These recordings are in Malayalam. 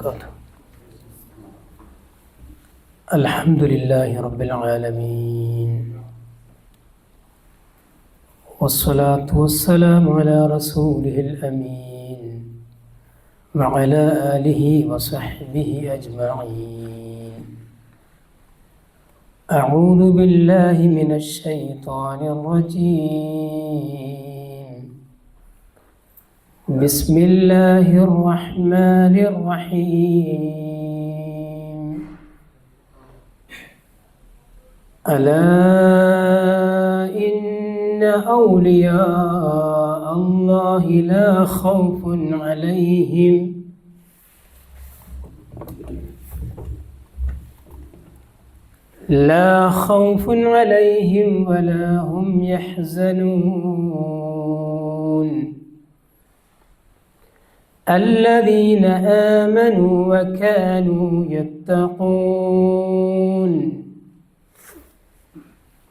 وبركاته الحمد لله رب العالمين والصلاة والسلام على رسوله الأمين وعلى آله وصحبه أجمعين. أعوذ بالله من الشيطان الرجيم. بسم الله الرحمن الرحيم. ألا إن أولياء الله لا خوف عليهم. لا خوف عليهم ولا هم يحزنون. الذين آمنوا وكانوا يتقون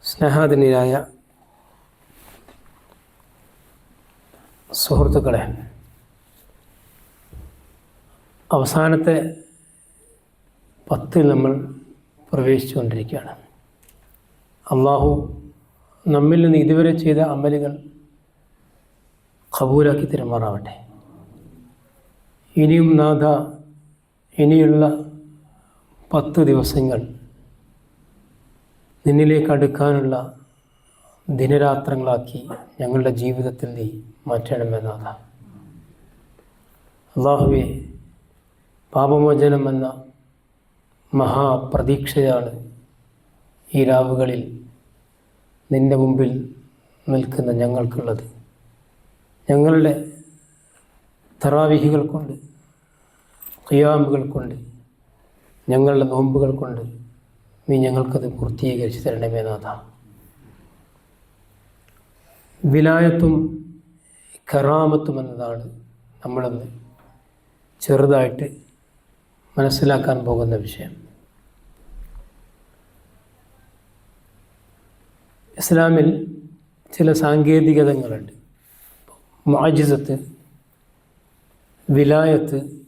സ്നേഹാധനീയായ സുഹൃത്തുക്കളെ അവസാനത്തെ പത്തിൽ നമ്മൾ പ്രവേശിച്ചുകൊണ്ടിരിക്കുകയാണ് അള്ളാഹു നമ്മിൽ നിന്ന് ഇതുവരെ ചെയ്ത അമലുകൾ കബൂലാക്കി തിരുമാറാവട്ടെ ഇനിയും നാഥ ഇനിയുള്ള പത്ത് ദിവസങ്ങൾ നിന്നിലേക്ക് അടുക്കാനുള്ള ദിനരാത്രങ്ങളാക്കി ഞങ്ങളുടെ ജീവിതത്തിൽ നീ മാറ്റണമേ നാഥ. അള്ളാഹുവെ പാപമോചനം എന്ന മഹാപ്രതീക്ഷയാണ് ഈ രാവുകളിൽ നിന്റെ മുമ്പിൽ നിൽക്കുന്ന ഞങ്ങൾക്കുള്ളത്. ഞങ്ങളുടെ തറാവിഹികൾ കൊണ്ട് ഖിയാമുകൾ കൊണ്ട് ഞങ്ങളുടെ നോമ്പുകൾ കൊണ്ട് നീ ഞങ്ങൾക്കത് പൂർത്തീകരിച്ച് തരണമേ നാഥ. വിലായത്തും കറാമത്തും എന്നതാണ് നമ്മളൊന്ന് ചെറുതായിട്ട് മനസ്സിലാക്കാൻ പോകുന്ന വിഷയം. ഇസ്ലാമിൽ ചില സാങ്കേതികതകളുണ്ട്. മാജിസത്ത് വിലായത്ത്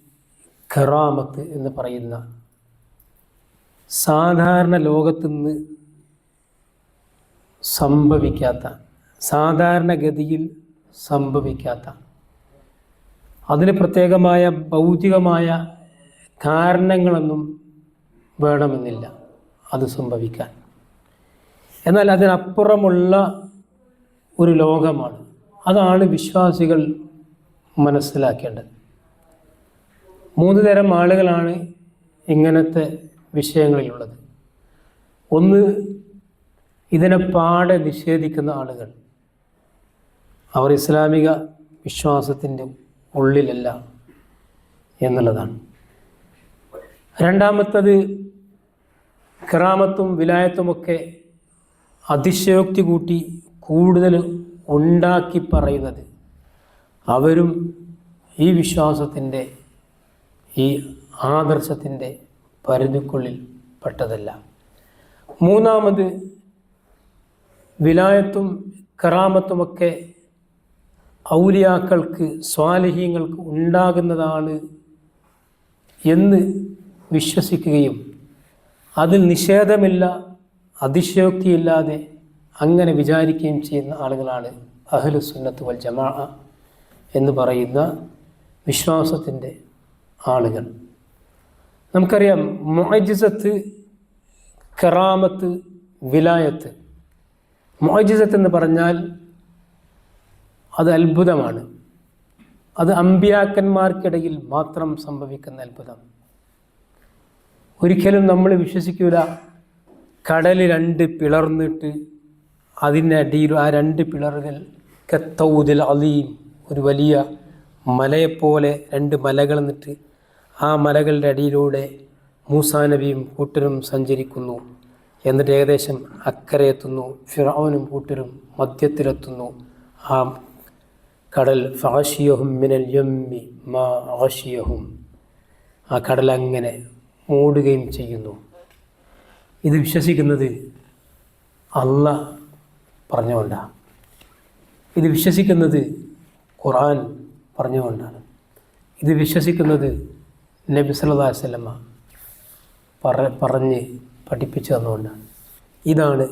ഖറാമത്ത് എന്ന് പറയുന്ന സാധാരണ ലോകത്തു നിന്ന് സംഭവിക്കാത്ത സാധാരണഗതിയിൽ സംഭവിക്കാത്ത അതിന് പ്രത്യേകമായ ഭൗതികമായ കാരണങ്ങളൊന്നും വേണമെന്നില്ല അത് സംഭവിക്കാൻ. എന്നാൽ അതിനപ്പുറമുള്ള ഒരു ലോകമാണ്. അതാണ് വിശ്വാസികൾ മനസ്സിലാക്കേണ്ടത്. മൂന്ന് തരം ആളുകളാണ് ഇങ്ങനത്തെ വിഷയങ്ങളിലുള്ളത്. ഒന്ന് ഇതിനെ പാടെ നിഷേധിക്കുന്ന ആളുകൾ. അവർ ഇസ്ലാമിക വിശ്വാസത്തിന്റെ ഉള്ളിലല്ല എന്നുള്ളതാണ്. രണ്ടാമത്തത് കിറാമത്തും വിലായത്തുമൊക്കെ അതിശയോക്തി കൂട്ടി കൂടുതൽ ഉണ്ടാക്കി പറയുന്നത് അവരും ഈ വിശ്വാസത്തിന്റെ ഈ ആദർശത്തിന്റെ പരിധിക്കുള്ളിൽ പെട്ടതല്ല. മൂന്നാമത് വിലായത്തും കറാമത്തുമൊക്കെ ഔലിയാക്കൾക്ക് സ്വാലിഹീങ്ങൾക്ക് ഉണ്ടാകുന്നതാണ് എന്ന് വിശ്വസിക്കുകയും അതിൽ നിഷേധമില്ല അതിശയോക്തിയില്ലാതെ അങ്ങനെ വിചാരിക്കുകയും ചെയ്യുന്ന ആളുകളാണ് അഹ്ലു സുന്നത്ത് വൽ ജമാ എന്ന് പറയുന്ന വിശ്വാസത്തിന്റെ ആളുകൾ. നമുക്കറിയാം മൊഹജിസത്ത് കറാമത്ത് വിലായത്ത്. മൊഹജിസത്ത് എന്ന് പറഞ്ഞാൽ അത് അത്ഭുതമാണ്. അത് അമ്പ്യാക്കന്മാർക്കിടയിൽ മാത്രം സംഭവിക്കുന്ന അത്ഭുതം. ഒരിക്കലും നമ്മൾ വിശ്വസിക്കൂല. കടൽ രണ്ട് പിളർന്നിട്ട് അതിനടിയിൽ ആ രണ്ട് പിളറുകൾ കത്തൗദിൽ അലീം ഒരു വലിയ മലയെപ്പോലെ രണ്ട് മലകൾ നിന്നിട്ട് ആ മലകളുടെ അടിയിലൂടെ മൂസാ നബിയും കൂട്ടരും സഞ്ചരിക്കുന്നു. എന്നിട്ട് ഏകദേശം അക്കരെ എത്തുന്നു. ഫിറോനും കൂട്ടരും മധ്യത്തിലെത്തുന്നു. ആ കടൽ ഫാഷിയഹും മിനൽ യമ്മി മാ ആഷിയഹും ആ കടൽ അങ്ങനെ മൂടുകയും ചെയ്യുന്നു. ഇത് വിശ്വസിക്കുന്നത് അല്ല പറഞ്ഞുകൊണ്ടാണ് ഇത് വിശ്വസിക്കുന്നത് ഖുർആൻ പറഞ്ഞുകൊണ്ടാണ്. ഇത് വിശ്വസിക്കുന്നത് നബി സല്ലല്ലാഹു അലൈഹി വസല്ലമ പറ പറഞ്ഞ് പഠിപ്പിച്ചു തന്നുകൊണ്ടാണ് ഇതാണ്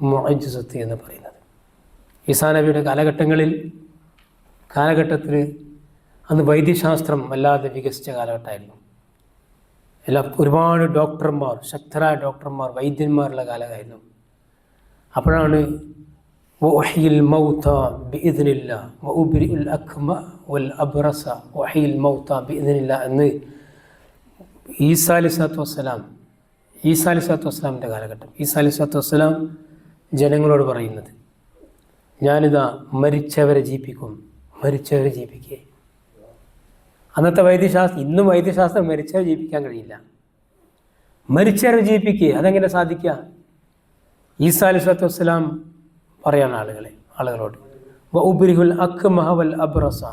മുഅജിസത്ത് എന്ന് പറയുന്നത് ഈസാ നബിയുടെ കാലഘട്ടങ്ങളിൽ കാലഘട്ടത്തിൽ അന്ന് വൈദ്യശാസ്ത്രം വല്ലാതെ വികസിച്ച കാലഘട്ടമായിരുന്നു എല്ലാ ഒരുപാട് ഡോക്ടർമാർ ശക്തരായ ഡോക്ടർമാർ വൈദ്യന്മാരുള്ള കാലമായിരുന്നു അപ്പോഴാണ് وأحيي الموتى بإذن الله وأبرئ الأكمى والأبرص وأحيي الموتى بإذن الله എന്ന് ഈസാ അലി സ്വലാത്തു വസ്സലാം ഈസാ അലി സ്വലാത്തു വസ്സലാമിന്റെ കാലഘട്ടം. ഈസാ അലി സ്വലാത്തു വസ്സലാം ജനങ്ങളോട് പറയുന്നത് ഞാനിതാ മരിച്ചവരെ ജീവിപ്പിക്കും മരിച്ചവരെ ജീവിപ്പിക്കേ അന്നത്തെ വൈദ്യശാസ്ത്രം ഇന്നും വൈദ്യശാസ്ത്രം മരിച്ചവരെ ജീവിപ്പിക്കാൻ കഴിയില്ല. മരിച്ചവരെ ജീവിപ്പിക്കുക അതെങ്ങനെ സാധിക്കുക? ഈസാ അലി സ്വലാത്തു വസ്സലാം പറയാണ് ആളുകളെ ആളുകളോട്. ഉബിരിഹുൽ അക്ക് മഹവൽ അബ്രസ.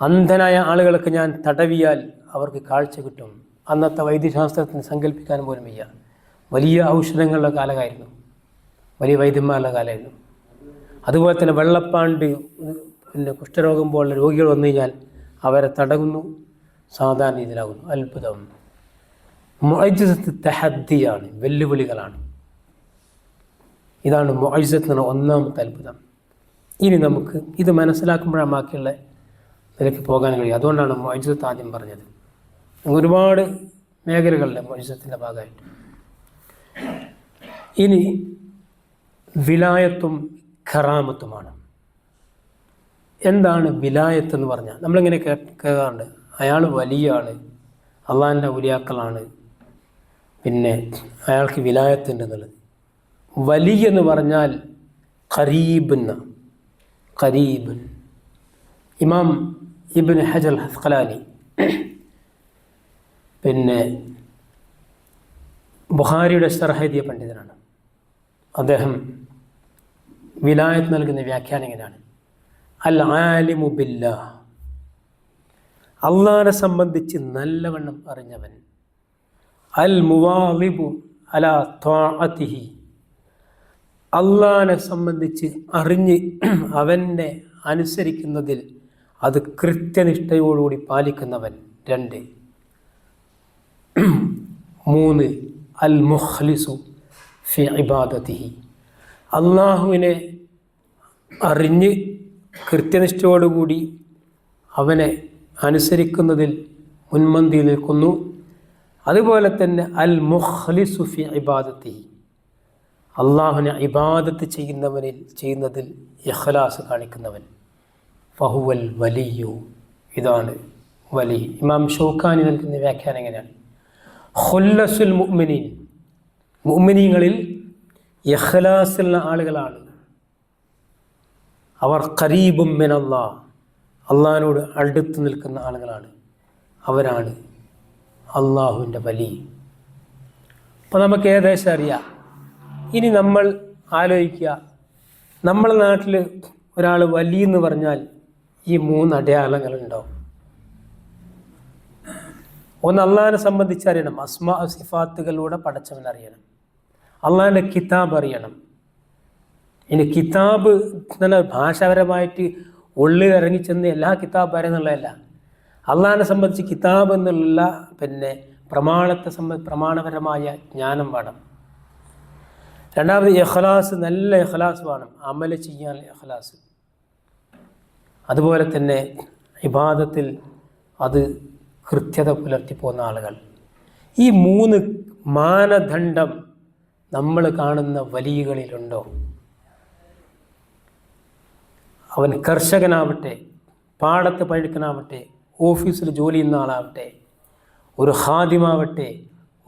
അന്ധനായ ആളുകൾക്ക് ഞാൻ തടവിയാൽ അവർക്ക് കാഴ്ച കിട്ടും. അന്നത്തെ വൈദ്യശാസ്ത്രത്തിന് സങ്കല്പിക്കാൻ പോലും വലിയ ഔഷധങ്ങളുടെ കാലമായിരുന്നു. വലിയ വൈദ്യന്മാരുടെ കാലമായിരുന്നു. അതുപോലെ തന്നെ വെള്ളപ്പാണ്ട് പിന്നെ കുഷ്ഠരോഗം പോലുള്ള രോഗികൾ വന്നു കഴിഞ്ഞാൽ അവരെ തടങ്ങുന്നു സാധാരണ രീതിയിലാകുന്നു. അത്ഭുതം. മൊഴിജത്ത് തെഹദ്ദിയാണ്. വെല്ലുവിളികളാണ്. ഇതാണ് മുഅജിസത്ത് എന്ന ഒന്നാമത്തെ അത്ഭുതം. ഇനി നമുക്ക് ഇത് മനസ്സിലാക്കുമ്പോഴാണ് ബാക്കിയുള്ള നിലയ്ക്ക് പോകാൻ കഴിയും അതുകൊണ്ടാണ് മൊഴിജത്ത് ആദ്യം പറഞ്ഞത്. ഒരുപാട് മേഖലകളിലെ മോചിസത്തിന്റെ ഭാഗമായിട്ട്. ഇനി വിലായത്തും ഖറാമത്തുമാണ് എന്താണ് വിലായത്ത് എന്ന് പറഞ്ഞാൽ? നമ്മളിങ്ങനെ കേൾക്കാറുണ്ട്. അയാൾ വലിയ ആൾ അള്ളാഹിന്റെ ഉലിയാക്കളാണ് പിന്നെ അയാൾക്ക് വിലായത്തുണ്ട് എന്നുള്ളത്. വലിയ എന്ന് പറഞ്ഞാൽ ഖരീബ് എന്ന ഖരീബ്. ഇമാം ഇബിൻ ഹജൽ ഹസ്ഖലാനി പിന്നെ ബുഹാരിയുടെ സർഹൈദിയ പണ്ഡിതനാണ്. അദ്ദേഹം വിലായത്ത് നൽകുന്ന വ്യാഖ്യാനം ഇങ്ങനെയാണ്. അൽ ആലിമു ബില്ല. അള്ളാനെ സംബന്ധിച്ച് നല്ലവണ്ണം അറിഞ്ഞവൻ. അൽ മുവാലിബു അല ത്വാഅത്തിഹി. അള്ളാനെ സംബന്ധിച്ച് അറിഞ്ഞ് അവനെ അനുസരിക്കുന്നതിൽ അത് കൃത്യനിഷ്ഠയോടുകൂടി പാലിക്കുന്നവൻ രണ്ട്. മൂന്ന് അൽ മുഖ്ലിസു ഫി ഇബാദത്തിഹി. അള്ളാഹുവിനെ അറിഞ്ഞ് കൃത്യനിഷ്ഠയോടുകൂടി അവനെ അനുസരിക്കുന്നതിൽ മുൻമന്തി നിൽക്കുന്നു. അതുപോലെ തന്നെ അൽ മുഖ്ലിസു ഫി ഇബാദത്തിഹി. അള്ളാഹുവിനെ ഇബാദത്ത് ചെയ്യുന്നവനിൽ ചെയ്യുന്നതിൽ ഇഖ്ലാസ് കാണിക്കുന്നവൻ. ഫഹുവൽ വലിയു. ഇതാണ് വലി. ഇമാം ഷൗഖാനി നൽകുന്ന വ്യാഖ്യാനം എങ്ങനെയാണ്? ഖുല്ലസുൽ മുഅ്മിനീൻ. മുഅ്മിനീങ്ങളിൽ ഇഖ്ലാസുള്ള ആളുകളാണ്. അവർ മിൻ അള്ളാഹ് അള്ളാഹിനോട് അടുത്ത് നിൽക്കുന്ന ആളുകളാണ്. അവരാണ് അള്ളാഹുവിന്റെ വലി. അപ്പോൾ നമുക്ക് ഏകദേശം അറിയാം. ഇനി നമ്മൾ ആലോചിക്കുക. നമ്മളെ നാട്ടിൽ ഒരാൾ വലിയെന്ന് പറഞ്ഞാൽ ഈ മൂന്ന് അടയാളങ്ങളുണ്ടാവും. ഒന്ന് അള്ളാഹിനെ സംബന്ധിച്ച് അറിയണം. അസ്മാ സിഫാത്തുകളിലൂടെ പഠിച്ചവൻ അറിയണം. അള്ളാഹിന്റെ കിതാബ് അറിയണം. ഇനി കിതാബ് നല്ല ഭാഷാപരമായിട്ട് ഉള്ളിൽ ഇറങ്ങിച്ചെന്ന് എല്ലാ കിതാബ് അറിയുന്നുള്ളതല്ല അള്ളാഹിനെ സംബന്ധിച്ച് കിതാബ് എന്നുള്ള പിന്നെ പ്രമാണത്തെ സംബന്ധ പ്രമാണപരമായ ജ്ഞാനം വേണം. രണ്ടാമത് എഹ്ലാസ് നല്ല എഹ്ലാസ് വേണം. അമൽ ചെയ്യാൻ എഹ്ലാസ് അതുപോലെ തന്നെ ഇബാദത്തിൽ അത് കൃത്യത പുലർത്തിപ്പോകുന്ന ആളുകൾ. ഈ മൂന്ന് മാനദണ്ഡം നമ്മൾ കാണുന്ന വലിയകളിലുണ്ടോ? അവൻ കർഷകനാവട്ടെ പാടത്ത് പഴുക്കനാവട്ടെ ഓഫീസിൽ ജോലി ചെയ്യുന്ന ആളാവട്ടെ ഒരു ഹാദിമാവട്ടെ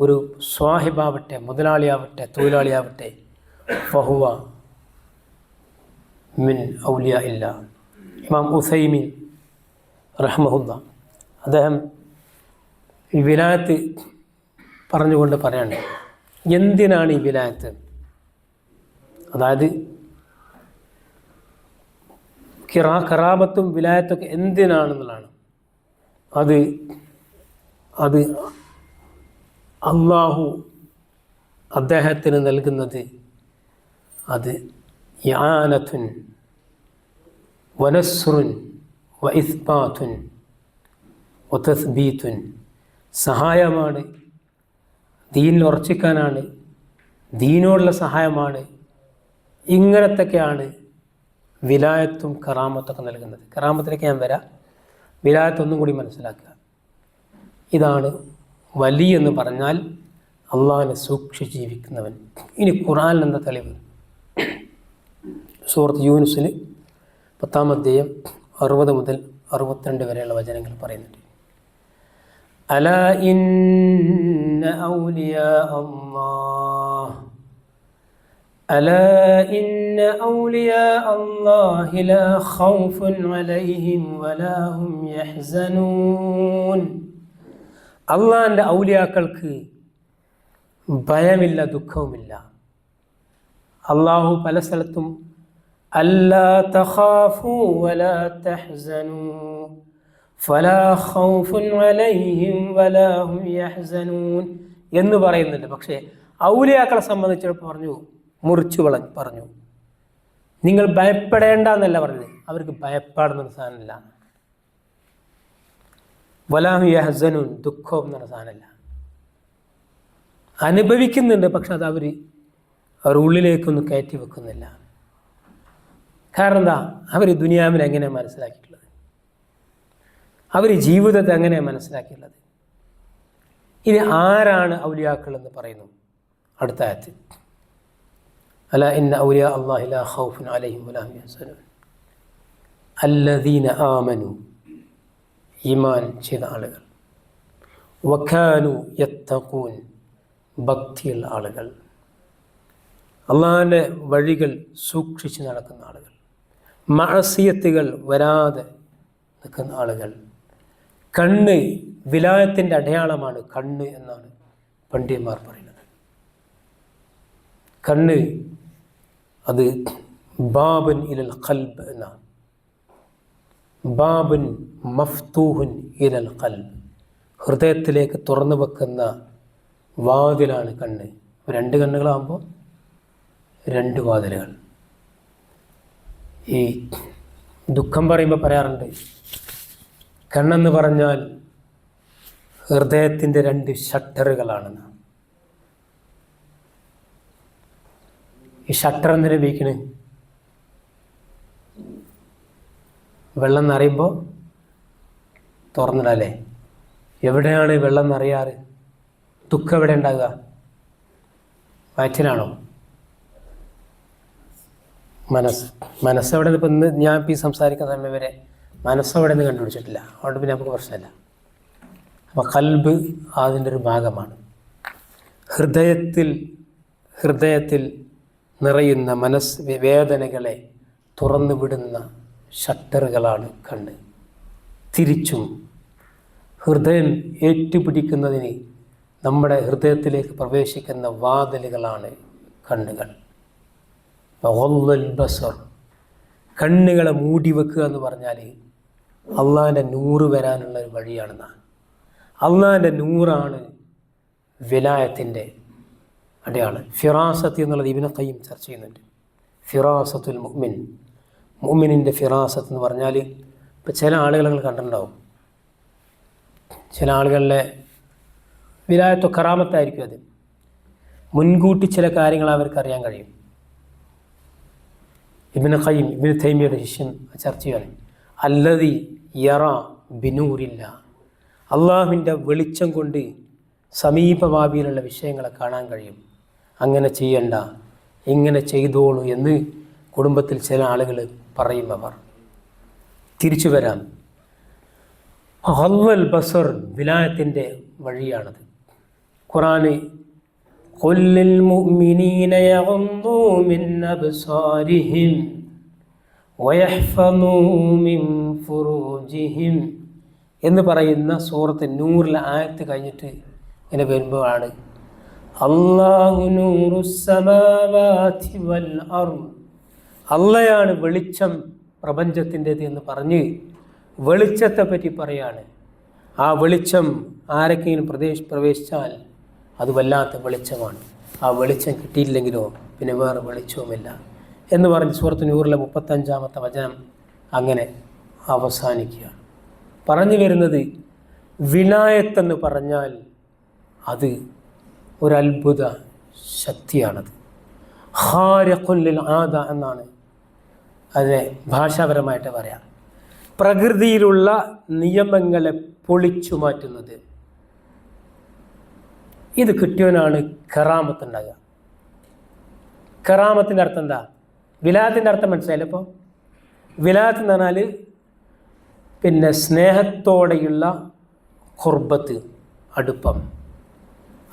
ഒരു സ്വാഹിബാവട്ടെ മുതലാളിയാവട്ടെ തൊഴിലാളിയാവട്ടെ ഫഹുവ മിൻ ഔലിയ ഇല്ല. ഇമാം ഉസൈമിൻ റഹ്മഹുദ അദ്ദേഹം ഈ വിലായത്ത് പറഞ്ഞുകൊണ്ട് പറയണ്ട. എന്തിനാണ് ഈ വിലായത്ത്? അതായത് കിറാ കറാമത്തും വിലായത്തൊക്കെ എന്തിനാണെന്നുള്ളതാണ്. അത് അത് അള്ളാഹു അദ്ദേഹത്തിന് നൽകുന്നത് അത് യാനത്തുൻ വനസ്റുൻ വ ഇസ്ബാത്തുൻ വതസ്ബീത്തുൻ സഹായമാണ്. ദീനിൽ ഉറച്ചിക്കാനാണ് ദീനോടുള്ള സഹായമാണ്. ഇങ്ങനത്തൊക്കെയാണ് വിലായത്തും കറാമത്തൊക്കെ നൽകുന്നത്. കറാമത്തിലേക്ക് ഞാൻ വരാം. വിലായത്തൊന്നും കൂടി മനസ്സിലാക്കുക. ഇതാണ് വലി എന്ന് പറഞ്ഞാൽ അള്ളാഹിനെ സൂക്ഷിച്ച് ജീവിക്കുന്നവൻ. ഇനി ഖുറാനിൽ എന്ന തെളിവ്? സുഹൃത്ത് യൂനുസിൽ പത്താം അധ്യായം അറുപത് മുതൽ അറുപത്തിരണ്ട് വരെയുള്ള വചനങ്ങൾ പറയുന്നുണ്ട്. അല ഇന്ന ഔലിയാ അല്ലാഹ് ألا إن أولياء الله لا خوف عليهم ولا هم يحزنون അള്ളാഹിൻ്റെ ഔലിയാക്കൾക്ക് ഭയമില്ല ദുഃഖവുമില്ല അള്ളാഹു പല സ്ഥലത്തും അല്ലാ തഖാഫു വലാ തഹ്സനു ഫലാ ഹും യഹ്സനൂൻ എന്ന് പറയുന്നുണ്ട്. പക്ഷേ ഔലിയാക്കളെ സംബന്ധിച്ചിടത്തോളം പറഞ്ഞു മുറിച്ചു വള പറഞ്ഞു. നിങ്ങൾ ഭയപ്പെടേണ്ട എന്നല്ല പറഞ്ഞത്. അവർക്ക് ഭയപ്പാടുന്നൊരു സാധനമില്ല. വലാഹു യഹസനുൻ ദുഃഖവും എന്നൊരു സാധനമില്ല. അനുഭവിക്കുന്നുണ്ട് പക്ഷെ അത് അവർ അവർ ഉള്ളിലേക്കൊന്നും കയറ്റി വെക്കുന്നില്ല. കാരണം എന്താ? അവർ ദുനിയാവിനെ എങ്ങനെ മനസ്സിലാക്കിയിട്ടുള്ളത് അവർ ജീവിതത്തെ അങ്ങനെയാണ് മനസ്സിലാക്കിയുള്ളത്? ഇനി ആരാണ് ഔലിയാക്കൾ എന്ന് പറയുന്നു? അടുത്ത ആയത്തിൽ. അല ഇന്ന ഔലിയ അള്ളാഹിൻ അലഹിം അല്ലദീന ആമനു ഈമാൻ ചെയ്ത ആളുകൾ. വഖാനു യത്തഖൂൻ ഭക്തിയുള്ള ആളുകൾ. അള്ളാഹിന്റെ വഴികൾ സൂക്ഷിച്ച് നടക്കുന്ന ആളുകൾ. മഴസിയത്തുകൾ വരാതെ നിൽക്കുന്ന ആളുകൾ. കണ്ണ് വിലായത്തിന്റെ അടയാളമാണ് കണ്ണ് എന്നാണ് പണ്ഡിതന്മാർ പറയുന്നത്. കണ്ണ് അത് ബാബൻ ഇലൽ ഖൽബ് എന്നാണ്. ബാബൻ മഫ്തൂഹുൻ ഇലൽ ഖൽബ്. ഹൃദയത്തിലേക്ക് തുറന്നു വെക്കുന്ന വാതിലാണ് കണ്ണ്. രണ്ട് കണ്ണുകളാകുമ്പോൾ രണ്ട് വാതിലുകൾ. ഈ ദുഃഖം പറയുമ്പോൾ പറയാറുണ്ട് കണ്ണെന്ന് പറഞ്ഞാൽ ഹൃദയത്തിന്റെ രണ്ട് ഷട്ടറുകളാണെന്ന് ഈ ഷട്ടർ എന്തിനു ഉപയോഗിക്കണേ? വെള്ളം നിറയുമ്പോൾ തുറന്നിടല്ലേ? എവിടെയാണ് വെള്ളം നിറയാറ്? ദുഃഖം എവിടെ ഉണ്ടാകുക? വയറ്റിനാണോ മനസ്സ്. മനസ്സെവിടെ ഇപ്പം ഇന്ന് ഞാൻ ഇപ്പം ഈ സംസാരിക്കുന്ന സമയം വരെ മനസ്സെവിടെ നിന്ന് കണ്ടുപിടിച്ചിട്ടില്ല. അതുകൊണ്ട് പിന്നെ നമുക്ക് പ്രശ്നമില്ല. അപ്പോൾ കൽബ് അതിന്റെ ഒരു ഭാഗമാണ്. ഹൃദയത്തിൽ ഹൃദയത്തിൽ നിറയുന്ന മനസ് വേദനകളെ തുറന്നു വിടുന്ന ഷട്ടറുകളാണ് കണ്ണ്. തിരിച്ചും ഹൃദയം ഏറ്റുപിടിക്കുന്നതിന് നമ്മുടെ ഹൃദയത്തിലേക്ക് പ്രവേശിക്കുന്ന വാതിലുകളാണ് കണ്ണുകൾ. ബസർ. കണ്ണുകളെ മൂടി വെക്കുക എന്ന് പറഞ്ഞാൽ അള്ളാഹിന്റെ നൂറ് വരാനുള്ള ഒരു വഴിയാണെന്നാണ് അള്ളാഹിന്റെ നൂറാണ് വിലായത്തിന്റെ അടയാളം. ഫിറാസത്ത് എന്നുള്ളത് ഇബിനെ കയ്യും ചർച്ച ചെയ്യുന്നുണ്ട്. ഫിറാസത്തുൽ മുഹ്മിൻ മുഹ്മിനിന്റെ ഫിറാസത്ത് എന്ന് പറഞ്ഞാൽ ഇപ്പോൾ ചില ആളുകൾ നിങ്ങൾ കണ്ടിട്ടുണ്ടാവും. ചില ആളുകളിലെ വിലായത്തോ കറാമത്തായിരിക്കും അത്. മുൻകൂട്ടി ചില കാര്യങ്ങൾ അവർക്ക് അറിയാൻ കഴിയും. ഇബിന് ഖയ്യം ഇബിന് തൈമിയുടെ ശിഷ്യൻ ചർച്ച ചെയ്യാണ് അല്ലതി യറ ബിനൂരില്ല അള്ളാഹുവിന്റെ വെളിച്ചം കൊണ്ട് സമീപഭാവിയിലുള്ള വിഷയങ്ങളെ കാണാൻ കഴിയും. അങ്ങനെ ചെയ്യണ്ട. ഇങ്ങനെ ചെയ്തോളൂ എന്ന് കുടുംബത്തിൽ ചില ആളുകൾ പറയുന്നവർ തിരിച്ചു വരാം. ഹൽവൽ ബസർ വിലായത്തിന്റെ വഴിയാണത്. ഖുറാന് കൊല്ലിൽ മുഅ്മിനീന മിന്നബ് സ്വാരിഹിം ഫുറൂജിഹിം എന്ന് പറയുന്ന സൂറത്ത് നൂറിലെ ആയത്ത് കഴിഞ്ഞിട്ട് ഇങ്ങനെ വരുമ്പോഴാണ് അള്ളയാണ് വെളിച്ചം പ്രപഞ്ചത്തിന്റേത് എന്ന് പറഞ്ഞ് വെളിച്ചത്തെ പറ്റി പറയാണ്. ആ വെളിച്ചം ആരൊക്കെയും പ്രദേശ പ്രവേശിച്ചാൽ അത് വല്ലാത്ത വെളിച്ചമാണ്. ആ വെളിച്ചം കിട്ടിയില്ലെങ്കിലോ പിന്നെ വേറെ വെളിച്ചവുമില്ല. എന്ന് പറഞ്ഞ് സുഹൃത്ത് നൂറിലെ മുപ്പത്തഞ്ചാമത്തെ വചനം അങ്ങനെ അവസാനിക്കുകയാണ് പറഞ്ഞു വരുന്നത് വിനായത്തെന്ന് പറഞ്ഞാൽ അത് ഒരത്ഭുത ശക്തിയാണത്. ഹാരഖുല്ലിൽ ആദ എന്നാണ് അതിനെ ഭാഷാപരമായിട്ട് പറയാം. പ്രകൃതിയിലുള്ള നിയമങ്ങളെ പൊളിച്ചു മാറ്റുന്നത്. ഇത് കിട്ടിയവനാണ് കറാമത്തുണ്ടാകുക കറാമത്തിന്റെ അർത്ഥം എന്താ? വിലാത്തിന്റെ അർത്ഥം മനസ്സിലായില്ല അപ്പോൾ വിലാത്ത് എന്ന് പറഞ്ഞാൽ പിന്നെ സ്നേഹത്തോടെയുള്ള കുർബത്ത് അടുപ്പം.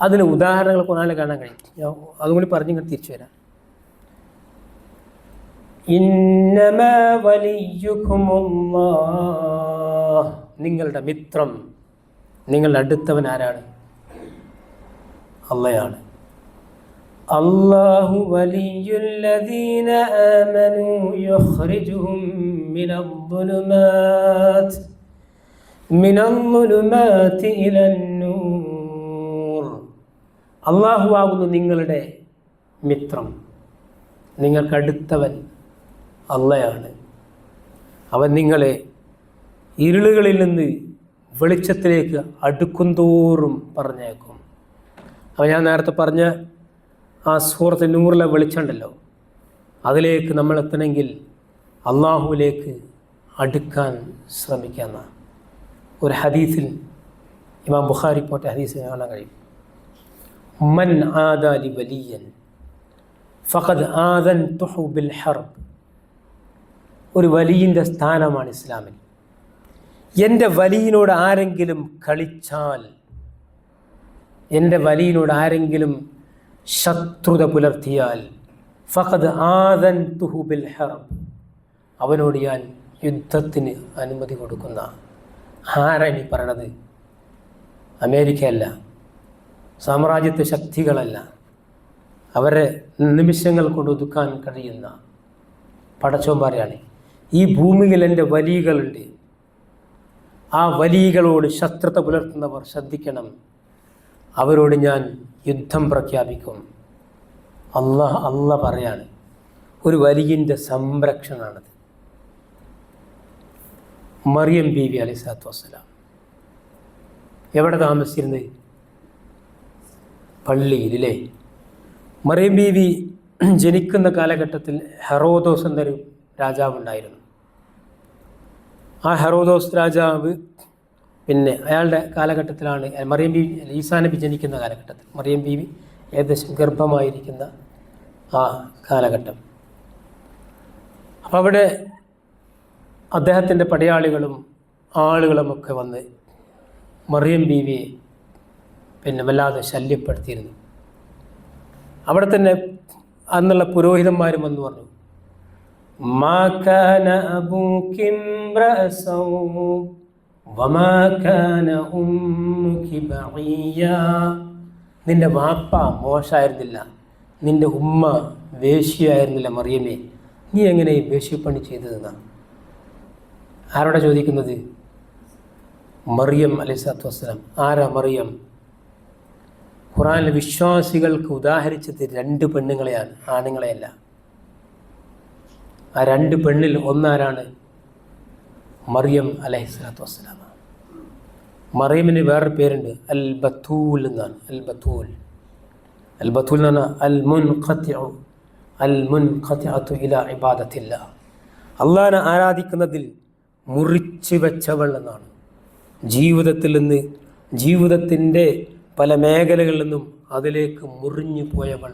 അതിന് ഉദാഹരണങ്ങൾ കൊണ്ടാലും കാണാൻ കഴിയും. ഞാൻ അതും കൂടി പറഞ്ഞ് ഇങ്ങോട്ട് തിരിച്ചു വരാം. നിങ്ങളുടെ മിത്രം നിങ്ങളുടെ അടുത്തവൻ ആരാണ്? അള്ളയാണ്. അള്ളാഹു വലിയുല്ലദീന الظلمات من الظلمات إلى ഇലന്നൂർ الله ആകുന്നു നിങ്ങളുടെ മിത്രം. നിങ്ങൾക്കടുത്തവൻ അള്ളയാണ്. അവൻ നിങ്ങളെ ഇരുളുകളിൽ നിന്ന് വെളിച്ചത്തിലേക്ക് അടുക്കുന്തോറും പറഞ്ഞേക്കും. അപ്പോൾ ഞാൻ നേരത്തെ പറഞ്ഞ ആ സൂറത്ത് നൂറിലെ വെളിച്ചമുണ്ടല്ലോ. അതിലേക്ക് നമ്മൾ എത്തണമെങ്കിൽ അള്ളാഹുവിലേക്ക് അടുക്കാൻ ശ്രമിക്കാന്ന ഒരു ഹദീസിൽ ഇമാം ബുഖാരി പോട്ട ഹദീസിൽ കാണാൻ കഴിയും. മൻ ആദാലി വലിയൻ ഫഖദ് ആദൻ തുഹുബിൽ ഹർബ്. ഒരു വലിയന്റെ സ്ഥാനമാണ് ഇസ്ലാമിൽ. എന്റെ വലിയനോട് ആരെങ്കിലും കളിച്ചാൽ എന്റെ വലിയനോട് ആരെങ്കിലും ശത്രുത പുലർത്തിയാൽ ഫഹദ് ആദൻ തുഹുബിൽ ബിൽ ഹർബ് അവനോട് ഞാൻ യുദ്ധത്തിന് അനുമതി കൊടുക്കുന്ന ആരാണ് ഈ പറയണത്? അമേരിക്കയല്ല സാമ്രാജ്യത്വ ശക്തികളല്ല അവരെ നിമിഷങ്ങൾ കൊണ്ട് ഒതുക്കാൻ കഴിയുന്ന പടച്ചോമ്പാറയാണ് ഈ ഭൂമിയിൽ എന്റെ വലികളുണ്ട്. ആ വലികളോട് ശത്രുത പുലർത്തുന്നവർ ശ്രദ്ധിക്കണം. അവരോട് ഞാൻ യുദ്ധം പ്രഖ്യാപിക്കും. അള്ളാഹ് അല്ല പറയാണ് ഒരു വലിയന്റെ സംരക്ഷണമാണത് മറിയം ബീവി അലൈഹി സ്വലാത്തു വസ്സലാം എവിടെ താമസിച്ചിരുന്നത് പള്ളിയിൽ അല്ലേ മറിയം വി ജനിക്കുന്ന കാലഘട്ടത്തിൽ ഹെറോദോസ് എന്നൊരു രാജാവുണ്ടായിരുന്നു. ആ ഹെറോദോസ് രാജാവ് പിന്നെ അയാളുടെ കാലഘട്ടത്തിലാണ് മറിയം ബീവി ഈസാ നബി ജനിക്കുന്ന കാലഘട്ടത്തിൽ മറിയം ബീവി ഏകദേശം ഗർഭമായിരിക്കുന്ന ആ കാലഘട്ടം. അപ്പോൾ അവിടെ അദ്ദേഹത്തിന്റെ പടയാളികളും ആളുകളുമൊക്കെ വന്ന് മറിയം ബീവിയെ പിന്നെ വല്ലാതെ ശല്യപ്പെടുത്തിയിരുന്നു. അവിടെ തന്നെ അന്നുള്ള പുരോഹിതന്മാരും എന്ന് പറഞ്ഞു മാ നിന്റെ വാപ്പ മോശമായിരുന്നില്ല നിന്റെ ഉമ്മ വേശ്യായിരുന്നില്ല മറിയമേ. നീ എങ്ങനെ ഈ വേശ്യപ്പണി ചെയ്തതെന്നാണ് ആരോടെ ചോദിക്കുന്നത്? മറിയം അലിസ്ലാത്തു വസ്സലാം. ആരാ മറിയം? ഖുറാനിലെ വിശ്വാസികൾക്ക് ഉദാഹരിച്ചത് രണ്ട് പെണ്ണുങ്ങളെയാണ്. ആണുങ്ങളെയല്ല. ആ രണ്ട് പെണ്ണിൽ ഒന്നാരാണ്? മറിയം അലഹി സ്വലാത്തു വസ്സലാം മറിയമിന് വേറൊരു പേരുണ്ട്. അൽ ബത്തൂൽ എന്നാണ്. അൽ ബത്തൂൽ അൽ ബത്തൂൽ എന്ന് പറഞ്ഞാൽ അൽ മുൻ അൽ മുൻ ഇല ഇബാദത്തില്ല. അള്ളാഹിനെ ആരാധിക്കുന്നതിൽ മുറിച്ചു വെച്ചവൾ എന്നാണ്. ജീവിതത്തിൽ നിന്ന് ജീവിതത്തിന്റെ പല മേഖലകളിൽ നിന്നും അതിലേക്ക് മുറിഞ്ഞു പോയവൾ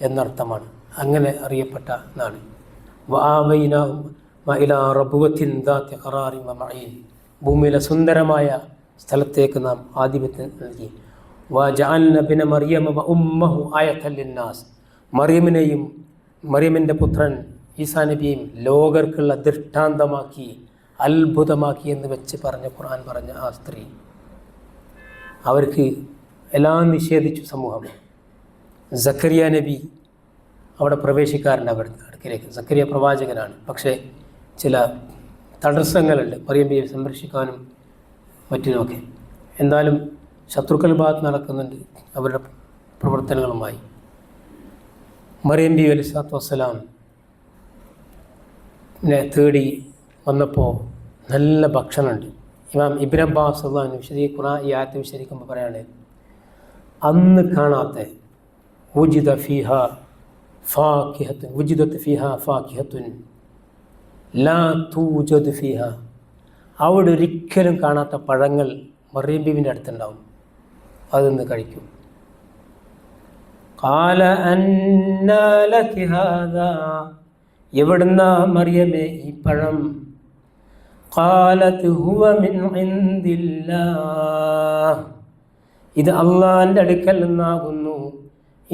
എന്നർത്ഥമാണ്. അങ്ങനെ അറിയപ്പെട്ട നാണ്. ഭൂമിയിലെ സുന്ദരമായ സ്ഥലത്തേക്ക് നാം ആധിപത്യം നൽകി. വാജാൻ മറിയം ഉമ്മഹു ആയത്തല്ലിന്നാസ് മറിയമിനെയും മറിയമിന്റെ പുത്രൻ ഈസാ നബിയും ലോകർക്കുള്ള ദൃഷ്ടാന്തമാക്കി അത്ഭുതമാക്കി എന്ന് വെച്ച് പറഞ്ഞ ഖുർആൻ പറഞ്ഞ ആ സ്ത്രീ. അവർക്ക് എല്ലാം നിഷേധിച്ചു സമൂഹം. സക്കരിയ നബി അവിടെ പ്രവേശിക്കാറുണ്ട് അവർ അടുക്കിലേക്ക്. സക്കരിയ പ്രവാചകനാണ്. പക്ഷേ ചില തടസ്സങ്ങളുണ്ട്. മറിയം ബിയെ സംരക്ഷിക്കാനും മറ്റിനുമൊക്കെ. എന്തായാലും ശത്രുക്കൾ ഭാഗത്ത് നടക്കുന്നുണ്ട്. അവരുടെ പ്രവർത്തനങ്ങളുമായി. മറിയം ബി. അലി സ്വലാത്തു വസ്സലാം തേടി വന്നപ്പോൾ നല്ല ഭക്ഷണമുണ്ട്. ഇമാം ഇബിൻ അബ്ബാസ് വിശദീ ഖുറാൻ ഈ ആയത്തെ വിശദീകരിക്കുമ്പോൾ പറയാണ് അന്ന് കാണാത്ത ഉജിത ഫിഹ ഫാ കിഹത്തുൻ ഉജിദത്ത് ഫിഹ ഫാക്കിഹത്തുൻ ലാ തൂജദ് ഫിഹ. അവിടെ ഒരിക്കലും കാണാത്ത പഴങ്ങൾ മറിയം ബീവിന്റെ അടുത്തുണ്ടാവും. അതൊന്ന് കഴിക്കും. കാല എവിടുന്ന മറിയമേ ഈ പഴം? കാലത്ത് ഹുവ മിൻ ഇൻദില്ലാഹ്. ഇത് അള്ളാന്റെ അടുക്കൽ നിന്നാകുന്നു.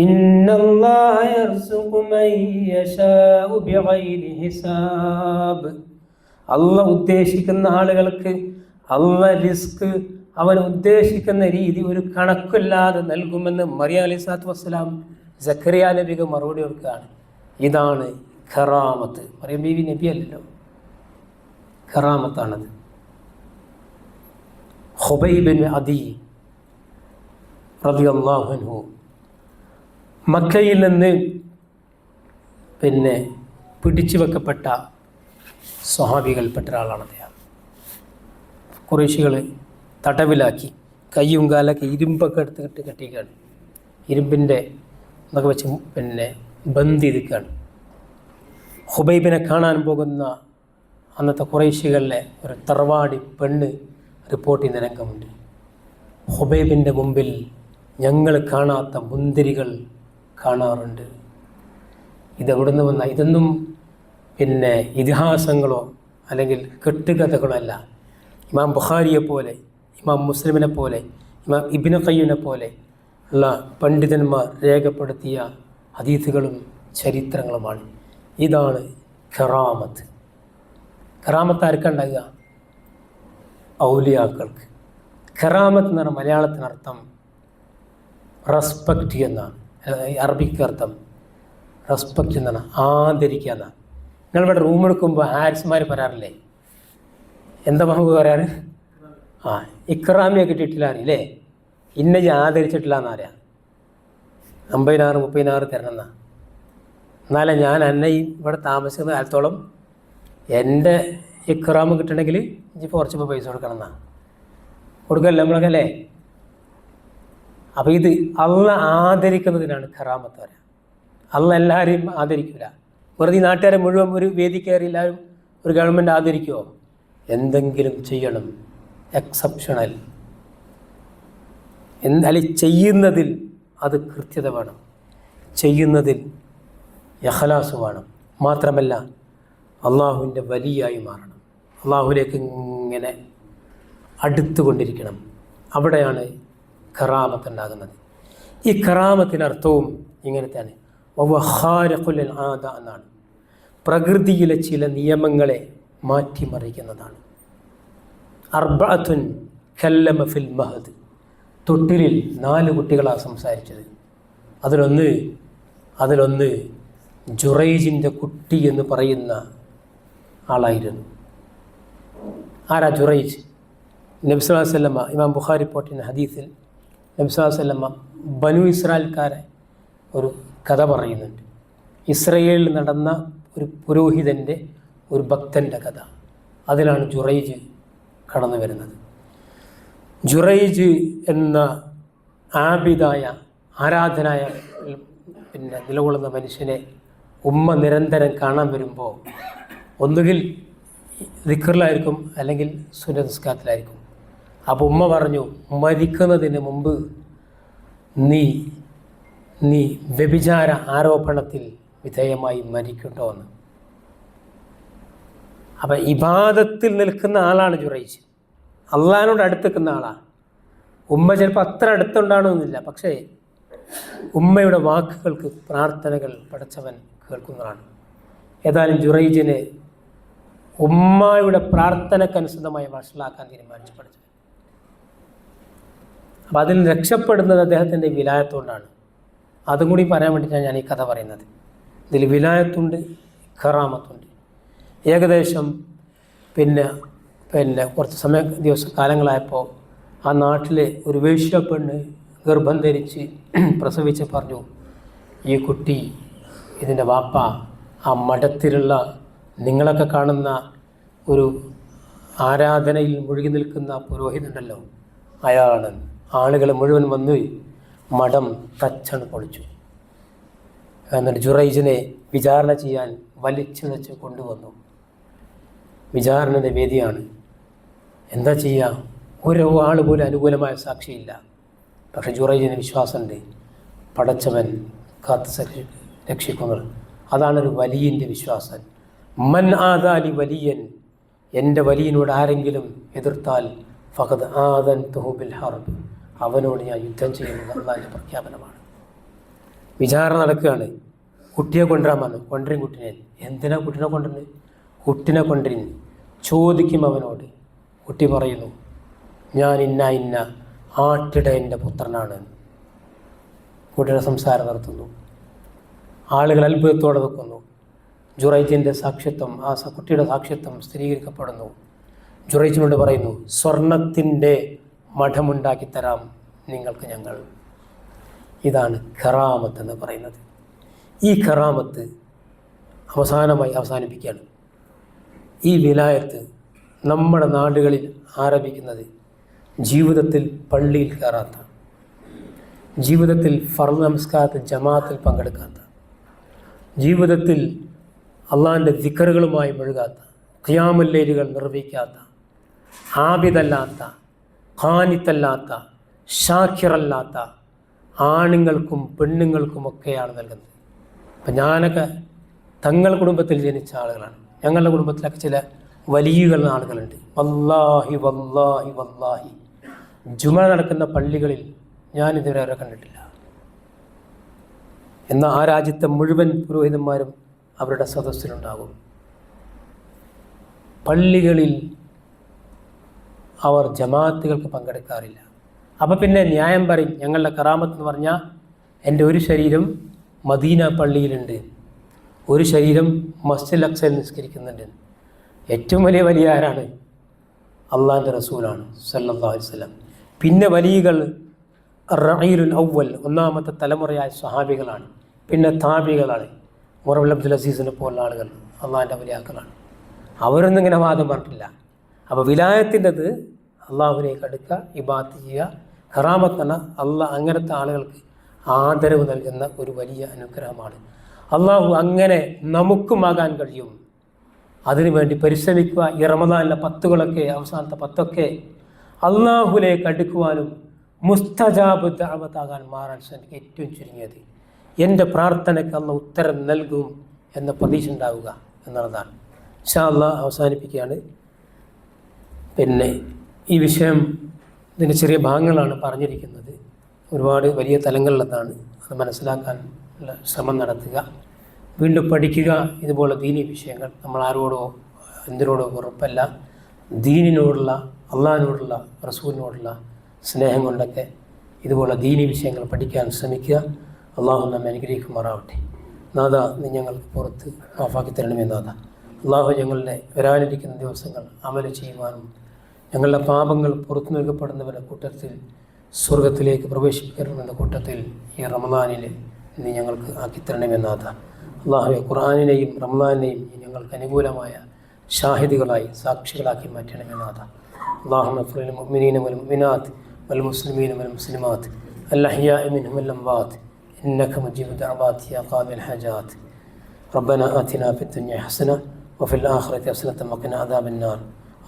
ഇന്നല്ലാഹ يرزق മൻ യശാഉ ബിഗൈരി ഹിസാബ്. അള്ള ഉദ്ദേശിക്കുന്ന ആളുകൾക്ക് അല്ല റിസ്ക് അവൻ ഉദ്ദേശിക്കുന്ന രീതി ഒരു കണക്കില്ലാതെ നൽകുമെന്ന് മറിയ അലി സാത്ത് വസ്സലാം സക്കറിയ നബിക്ക് മറുപടി കൊടുക്കുകയാണ്. ഇതാണ് ഖറാമത്ത് മറിയം ബീവി നബി അല്ലല്ലോ. ഖറാമത്താണത് ഹുബൈബിൻ അദി റബിയല്ലാഹുൻഹു മക്കയിൽ നിന്ന് പിന്നെ പിടിച്ചു വെക്കപ്പെട്ട സ്വഹാബികൾപ്പെട്ട ഒരാളാണ് അദ്ദേഹം. കുറേശികൾ തടവിലാക്കി കയ്യും കാലൊക്കെ ഇരുമ്പൊക്കെ എടുത്തിട്ട് കെട്ടിയിരിക്കുകയാണ്. ഇരുമ്പിന്റെ എന്നൊക്കെ വെച്ച് പിന്നെ ബന്ദ് ഹുബൈബിനെ കാണാൻ പോകുന്ന അന്നത്തെ കുറേശികളിലെ ഒരു തറവാടി പെണ്ണ് റിപ്പോർട്ട് ചെയ്യുന്ന രംഗമുണ്ട്. ഹുബൈബിന്റെ മുമ്പിൽ ഞങ്ങൾ കാണാത്ത മുന്തിരികൾ കാണാറുണ്ട്. ഇതെവിടുന്ന് വന്ന ഇതൊന്നും പിന്നെ ഇതിഹാസങ്ങളോ അല്ലെങ്കിൽ കെട്ടുകഥകളോ അല്ല ഇമാം ബുഖാരിയെ പോലെ ഇമാം മുസ്ലിമിനെ പോലെ ഇമാം ഇബിന് കയ്യൂനെ പോലെ ഉള്ള പണ്ഡിതന്മാർ രേഖപ്പെടുത്തിയ അതീതികളും ചരിത്രങ്ങളുമാണ്. ഇതാണ് ഖറാമത്ത് ഖറാമത്ത് ആർക്കുണ്ടാകുക ഔലിയാക്കൾക്ക്. ഖറാമത്ത് എന്ന് പറഞ്ഞാൽ മലയാളത്തിനർത്ഥം റെസ്പെക്റ്റ് എന്നാണ്. അറബിക്ക് അർത്ഥം റെസ്പെക്റ്റ് എന്നാണ് ആദരിക്കുക എന്നാണ് നിങ്ങളിവിടെ റൂം എടുക്കുമ്പോൾ ഹാരിസ്മാർ പറയാറില്ലേ? എന്താ മഹബൂബ് പറയാറ്? ആ ഇക്രാമിയെ കിട്ടിയിട്ടില്ല അറിയില്ലേ ഇന്ന ഞാൻ ആദരിച്ചിട്ടില്ല എന്നറിയാം അമ്പതിനാറ് മുപ്പതിനാറ് തരണം എന്നാ എന്നാലേ ഞാൻ എന്നെ ഇവിടെ താമസിക്കുന്ന കാലത്തോളം എന്റെ ഇക്രാമ് കിട്ടണമെങ്കിൽ ഇനി കുറച്ച് പൈസ കൊടുക്കണം എന്നാ കൊടുക്കല്ലേ നമ്മളൊക്കെ അല്ലേ? അപ്പോൾ ഇത് അള്ള ആദരിക്കുന്നതിനാണ് കറാമത്ത് വരാം അള്ള എല്ലാവരെയും ആദരിക്കില്ല വെറുതെ നാട്ടുകാരെ മുഴുവൻ ഒരു വേദി കയറി എല്ലാവരും ഒരു ഗവൺമെന്റ് ആദരിക്കുമോ എന്തെങ്കിലും ചെയ്യണം. എക്സെപ്ഷണൽ എന്നാൽ ചെയ്യുന്നതിൽ അത് കൃത്യത വേണം. ചെയ്യുന്നതിൽ യഹലാസ് വേണം. മാത്രമല്ല അള്ളാഹുവിന്റെ വലിയായി മാറണം. അള്ളാഹുവിലേക്ക് ഇങ്ങനെ അടുത്തുകൊണ്ടിരിക്കണം. അവിടെയാണ് കറാമത്ത് ഉണ്ടാകുന്നത് ഈ കറാമത്തിന് അർത്ഥവും ഇങ്ങനെ തന്നെ വഹാരഖുലൽ ആദ എന്നാണ്. പ്രകൃതിയിലെ ചില നിയമങ്ങളെ മാറ്റിമറിക്കുന്നതാണ്. അർബഅത്തുൻ കല്ലമ ഫിൽ മഹദ്. തൊട്ടിലിൽ നാല് കുട്ടികളാണ് സംസാരിച്ചത്. അതിലൊന്ന് അതിലൊന്ന് ജുറൈജിന്റെ കുട്ടി എന്ന് പറയുന്ന ആളായിരുന്നു. ആരാ ജുറൈജ്? നബ്സുല്ലാസല്ലമ്മ ഇമാം ബുഖാരി പോട്ടിന്റെ ഹദീസിൽ നബ്സുല്ലാസല്ലമ്മ ബനു ഇസ്രായേൽക്കാരെ ഒരു കഥ പറയുന്നുണ്ട്. ഇസ്രയേലിൽ നടന്ന ഒരു പുരോഹിതന്റെ ഒരു ഭക്തന്റെ കഥ. അതിലാണ് ജുറൈജ് കടന്നു വരുന്നത്. ജുറൈജ് എന്ന ആബിദായ ആരാധനായ പിന്നെ നിലകൊള്ളുന്ന മനുഷ്യനെ ഉമ്മ നിരന്തരം കാണാൻ വരുമ്പോൾ ഒന്നുകിൽ ദിക്കറിലായിരിക്കും അല്ലെങ്കിൽ സുനസ്കാരത്തിലായിരിക്കും അപ്പോൾ ഉമ്മ പറഞ്ഞു മരിക്കുന്നതിന് മുമ്പ് നീ നീ വ്യഭിചാര ആരോപണത്തിൽ വിധേയമായി മരിക്കട്ടോ എന്ന്. അപ്പം ഇബാദത്തിൽ നിൽക്കുന്ന ആളാണ് ജുറൈജ്. അള്ളഹാനോട് അടുത്ത് നിൽക്കുന്ന ആളാണ് ഉമ്മ ചിലപ്പോൾ അത്ര അടുത്തുണ്ടാകണമെന്നില്ല പക്ഷേ ഉമ്മയുടെ വാക്കുകൾക്ക് പ്രാർത്ഥനകൾ പഠിച്ചവൻ കേൾക്കുന്നതാണ്. ഏതായാലും ജുറൈജിനെ ഉമ്മയുടെ പ്രാർത്ഥനക്കനുസൃതമായി വഷളാക്കാൻ തീരുമാനിച്ചു പഠിച്ചത് അപ്പം അതിൽ രക്ഷപ്പെടുന്നത് അദ്ദേഹത്തിന്റെ വിലായത്തുകൊണ്ടാണ്. അതും കൂടി പറയാൻ വേണ്ടിയിട്ടാണ് ഞാൻ ഈ കഥ പറയുന്നത്. ഇതിൽ വിലായത്തുണ്ട് ഖറാമത്തുണ്ട് ഏകദേശം പിന്നെ പിന്നെ കുറച്ച് സമയ ദിവസ കാലങ്ങളായപ്പോൾ ആ നാട്ടിലെ ഒരു വേശ്യ പെണ്ണ് ഗർഭം ധരിച്ച് പ്രസവിച്ച് പറഞ്ഞു ഈ കുട്ടി ഇതിന്റെ വാപ്പ ആ മഠത്തിലുള്ള നിങ്ങളൊക്കെ കാണുന്ന ഒരു ആരാധനയിൽ മുഴുകി നിൽക്കുന്ന പുരോഹിതനുണ്ടല്ലോ അയാളാണ്. ആളുകൾ മുഴുവൻ വന്ന് മഠം തച്ചണ് പൊളിച്ചു. എന്നിട്ട് ജുറൈജിനെ വിചാരണ ചെയ്യാൻ വലിച്ചിഴച്ച് കൊണ്ടുവന്നു. വിചാരണയുടെ വേദിയാണ്. എന്താ ചെയ്യുക ഒരു ആൾ പോലും അനുകൂലമായ സാക്ഷിയില്ല. പക്ഷെ ജുറൈജിന് വിശ്വാസമുണ്ട്. പടച്ചവൻ കാത്ത് രക്ഷിക്കുന്നത് അതാണ് ഒരു വലിയന്റെ വിശ്വാസം. മൻ ആദാലി വലിയൻ. എന്റെ വലിയനോട് ആരെങ്കിലും എതിർത്താൽ ഫഹദ് ആദൻ തുഹുബിൽ ഹർബ്. അവനോട് ഞാൻ യുദ്ധം ചെയ്യുന്നത് അള്ളാഹിന്റെ പ്രഖ്യാപനമാണ്. വിചാരണ നടക്കുകയാണ്. കുട്ടിയെ കൊണ്ടുവരാൻ വന്നു കൊണ്ടുവരും കുട്ടിനെ. എന്തിനാ കുട്ടിനെ കൊണ്ടുവരുന്നത്? കുട്ടിനെ കൊണ്ടുവരുന്നു ചോദിക്കും അവനോട്. കുട്ടി പറയുന്നു ഞാൻ ഇന്ന ഇന്ന ആട്ടിടയന്റെ പുത്രനാണ്. കുട്ടിയുടെ സംസാരം നടത്തുന്നു. ആളുകൾ അത്ഭുതത്തോടെ നിൽക്കുന്നു. ജുറൈജിന്റെ സാക്ഷ്യത്വം ആ കുട്ടിയുടെ സാക്ഷ്യത്വം സ്ഥിരീകരിക്കപ്പെടുന്നു. ജുറൈജിനോട് പറയുന്നു സ്വർണത്തിന്റെ മഠമുണ്ടാക്കി തരാം നിങ്ങൾക്ക് ഞങ്ങൾ. ഇതാണ് ഖറാമത്ത് എന്ന് പറയുന്നത്. ഈ ഖറാമത്ത് അവസാനമായി അവസാനിപ്പിക്കുകയാണ്. ഈ വിലായത്ത് നമ്മുടെ നാടുകളിൽ ആരംഭിക്കുന്നത് ജീവിതത്തിൽ പള്ളിയിൽ കയറാത്ത ജീവിതത്തിൽ ഫർദ് നമസ്കാരത്തിൽ ജമാഅത്തിൽ പങ്കെടുക്കാത്ത ജീവിതത്തിൽ അള്ളാഹിന്റെ ദിക്കറുകളുമായി മുഴുകാത്ത ഖിയാമുല്ലേലുകൾ നിർവഹിക്കാത്ത ആബിദല്ലാത്ത ഖാനിത്തല്ലാത്ത ഷാഖിറല്ലാത്ത ആണുങ്ങൾക്കും പെണ്ണുങ്ങൾക്കുമൊക്കെയാണ് നൽകുന്നത്. അപ്പം ഞാനൊക്കെ തങ്ങൾ കുടുംബത്തിൽ ജനിച്ച ആളുകളാണ്. ഞങ്ങളുടെ കുടുംബത്തിലൊക്കെ ചില വലിയ ആളുകളുണ്ട്. വല്ലാഹി വല്ലാഹി വല്ലാഹി. ജുമ നടക്കുന്ന പള്ളികളിൽ ഞാൻ ഇതുവരെ അവരെ കണ്ടിട്ടില്ല. എന്നാൽ ആ രാജ്യത്തെ മുഴുവൻ പുരോഹിതന്മാരും അവരുടെ സദസ്സിലുണ്ടാകും. പള്ളികളിൽ അവർ ജമാഅത്തുകൾക്ക് പങ്കെടുക്കാറില്ല. അപ്പോൾ പിന്നെ ന്യായം പറയും. ഞങ്ങളുടെ കറാമത്ത് എന്ന് പറഞ്ഞാൽ എന്റെ ഒരു ശരീരം മദീന പള്ളിയിലുണ്ട്. ഒരു ശരീരം മസ്ജിദ് അക്സയിൽ നിസ്കരിക്കുന്നുണ്ട്. ഏറ്റവും വലിയ വലിയ ആരാണ്? അള്ളാഹിന്റെ റസൂലാണ് അലൈഹി വസല്ലം. പിന്നെ വലിയകൾ റഹീലുൽ ഔവൽ ഒന്നാമത്തെ തലമുറയായ സഹാബികളാണ് പിന്നെ താബികളാണ് മുറബുൽ അബ്ദുൽ അസീസിനെ പോലുള്ള ആളുകൾ അള്ളാഹിന്റെ വലിയ ആളുകളാണ് അവരൊന്നും ഇങ്ങനെ വാദം പറഞ്ഞിട്ടില്ല. അപ്പോൾ വിലായത്തിന്റെത് അള്ളാഹുവിനേക്ക് അടുക്കുക ഇബാത്ത് ചെയ്യുക. ഖറാമത്തന അള്ളാഹ് അങ്ങനത്തെ ആളുകൾക്ക് ആദരവ് നൽകുന്ന ഒരു വലിയ അനുഗ്രഹമാണ്. അള്ളാഹു അങ്ങനെ നമുക്കുമാകാൻ കഴിയും. അതിനു വേണ്ടി പരിശ്രമിക്കുക. ഈ റമദാനിലെ പത്തുകളൊക്കെ അവസാനത്തെ പത്തൊക്കെ അള്ളാഹുലേക്ക് അടുക്കുവാനും മുസ്തജാബ് മാറാൻ ശ്രമിക്കുക. ഏറ്റവും ചുരുങ്ങിയത് എന്റെ പ്രാർത്ഥനയ്ക്ക് അള്ള ഉത്തരം നൽകും എന്ന പ്രതീക്ഷ ഉണ്ടാവുക എന്നുള്ളതാണ്. ഷാ അള്ളാഹ് അവസാനിപ്പിക്കുകയാണ്. പിന്നെ ഈ വിഷയം ഇതിന്റെ ചെറിയ ഭാഗങ്ങളാണ് പറഞ്ഞിരിക്കുന്നത്. ഒരുപാട് വലിയ തലങ്ങളിലെത്താണ് അത് മനസ്സിലാക്കാൻ ശ്രമം നടത്തുക. വീണ്ടും പഠിക്കുക ഇതുപോലെ ദീനി വിഷയങ്ങൾ നമ്മൾ ആരോടോ എന്തിനോടോ ഉറപ്പല്ല. ദീനിനോടുള്ള അള്ളാഹിനോടുള്ള റസൂലിനോടുള്ള സ്നേഹം കൊണ്ടൊക്കെ ഇതുപോലെ ദീനി വിഷയങ്ങൾ പഠിക്കാൻ ശ്രമിക്കുക. അള്ളാഹു നമ്മെ അനുഗ്രഹിക്കുമാറാവട്ടെ. നാഥ നീ ഞങ്ങൾക്ക് പുറത്ത് മാഫാക്കി നാഥ. അള്ളാഹു ഞങ്ങളുടെ വരാനിരിക്കുന്ന ദിവസങ്ങൾ അമല ചെയ്യുവാനും ഞങ്ങളുടെ പാപങ്ങൾ പുറത്തു നൽകപ്പെടുന്നവരുടെ കൂട്ടത്തിൽ സ്വർഗത്തിലേക്ക് പ്രവേശിപ്പിക്കണമെന്ന കൂട്ടത്തിൽ ഈ റമദാനിൽ നീ ഞങ്ങൾക്ക് ആക്കിത്തരണമെന്നാഥ അള്ളാഹുവെ ഖുർആാനിനെയും റമദാനിനെയും നീ ഞങ്ങൾക്ക് അനുകൂലമായ ഷാഹിദുകളായി സാക്ഷികളാക്കി മാറ്റണമെന്നാഥ اللهم اغفر للمؤمنين والمؤمنات والمسلمين والمسلمات الأحياء منهم والأموات إنك مجيب الدعوات يا قاضي الحاجات ربنا آتنا في الدنيا حسنة وفي الآخرة حسنة وقنا عذاب النار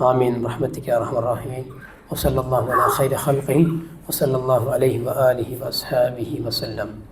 آمين. برحمتك يا أرحم الراحمين. وصلى الله على خير خلقه وصلى الله عليه وآله وأصحابه وسلم.